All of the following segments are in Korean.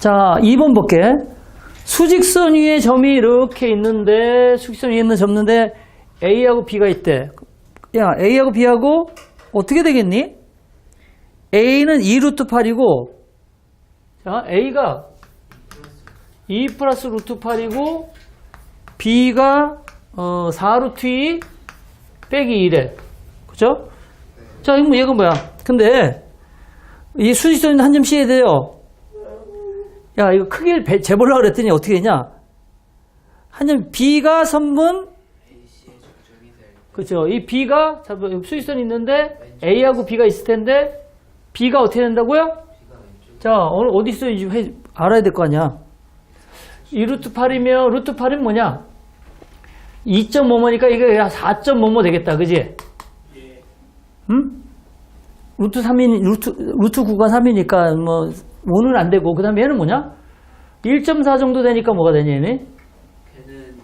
자, 2번 볼게. 수직선 위에 점이 이렇게 있는데, 수직선 위에 있는 점인데, A하고 B가 있대. 야, A하고 B하고 어떻게 되겠니? A는 2루트 8이고, 자, A가 2 플러스 루트 8이고, B가 어, 4루트 2 빼기 1에. 그죠? 자, 이거 뭐 얘가 뭐야? 근데, 이 수직선인데 한점 씌어야 돼요. 야, 이거 크기를 배- 재보려고 그랬더니 어떻게 되냐? 한 점, B가 선분, 그죠. 이 B가, 자, 뭐 수직선이 있는데, A하고 B가 있을 텐데, B가 어떻게 된다고요? 자, 오늘 어디 있어? 이제 회- 알아야 될 거 아니야. 이 루트 8이면, 루트 8은 뭐냐? 2.5모니까 이게 4.5모 되겠다. 그지? 응? 루트 3인, 루트, 루트 9가 3이니까 뭐, 5는 안 되고, 그 다음에 얘는 뭐냐? 1.4 정도 되니까 뭐가 되냐, 얘네? 걔는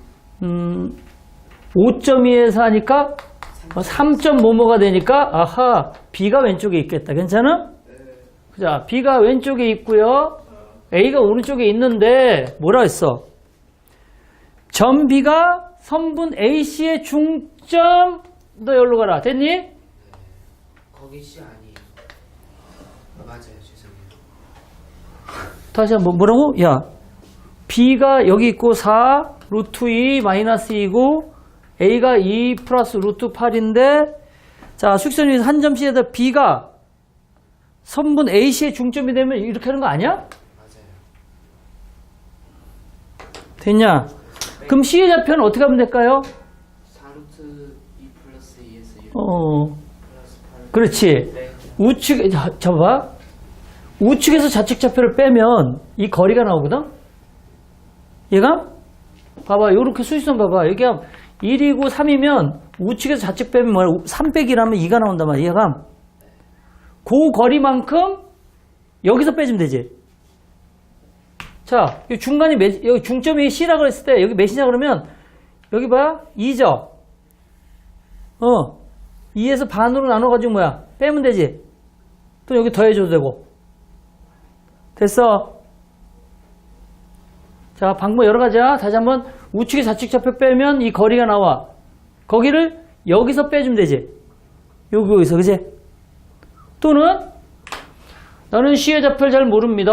음, 5.2에서 하니까 3.5모가 되니까, 아하, B가 왼쪽에 있겠다. 괜찮아? 자, B가 왼쪽에 있고요. A가 오른쪽에 있는데, 뭐라 했어? 점 B가 선분 AC의 중점, 너 여기로 가라. 됐니? 거기 씨 아니에요. 맞아요, 죄송해요. 다시 한번 뭐라고? 야, B가 여기 있고 4 루트 2 마이너스 2고 A가 2 플러스 루트 8인데 자 수직선 위에서 한 점씩에다 B가 선분 AC의 중점이 되면 이렇게 하는 거 아니야? 맞아요. 됐냐? 그럼 C의 좌표는 어떻게 하면 될까요? 4루트 2 플러스 2에서 1 어, 플러스 8. 그렇지. 네. 우측, 자, 잡아. 우측에서 좌측 좌표를 빼면 이 거리가 나오거든? 얘가? 봐봐, 요렇게 수직선 봐봐. 여기 1이고 3이면 우측에서 좌측 빼면 뭐야? 3 빼기라면 2가 나온단 말이야. 얘가. 그 거리만큼 여기서 빼주면 되지. 자, 이 중간이 몇, 여기 중점이 C라 그랬을 때 여기 몇이냐 그러면 여기 봐. 2죠? 어. 2에서 반으로 나눠가지고 뭐야? 빼면 되지. 또 여기 더해줘도 되고. 됐어. 자, 방법 여러 가지야. 다시 한번 우측에 좌측 좌표 빼면 이 거리가 나와. 거기를 여기서 빼주면 되지. 여기, 여기서, 그지? 또는 나는 C의 좌표를 잘 모릅니다.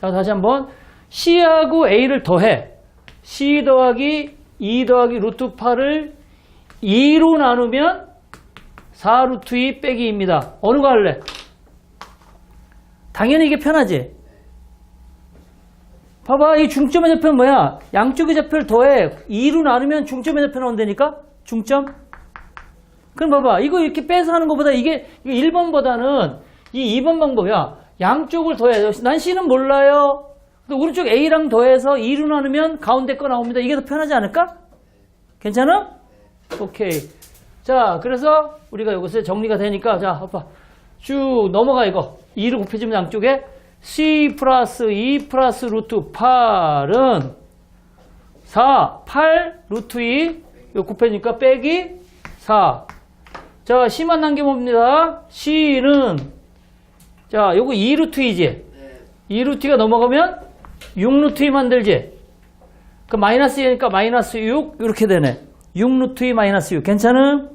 자, 다시 한번 C하고 A를 더해. C 더하기 2 더하기 루트 8을 2로 나누면 4루트 2 빼기 2입니다. 어느 거 할래? 당연히 이게 편하지? 봐봐, 이 중점의 좌표는 뭐야? 양쪽의 좌표를 더해. 2로 나누면 중점의 좌표 나온다니까? 중점? 그럼 봐봐, 이거 이렇게 빼서 하는 것보다 이게 1번보다는 이 2번 방법이야. 양쪽을 더해. 난 C는 몰라요. 근데 오른쪽 A랑 더해서 2로 나누면 가운데 거 나옵니다. 이게 더 편하지 않을까? 괜찮아? 오케이. 자, 그래서 우리가 여기서 정리가 되니까, 자, 아빠, 쭉 넘어가, 이거. 2를 곱해주면 양쪽에 C 플러스 2 플러스 루트 8은 4, 8 루트 2, 이거 곱해주니까 빼기 4. 자, C만 남겨봅니다. C는, 자, 요거 2 루트 2지? 네. 2 루트 2가 넘어가면 6 루트 2 만들지? 그 마이너스 2니까 마이너스 6, 이렇게 되네. 6 루트 2 마이너스 6. 괜찮음?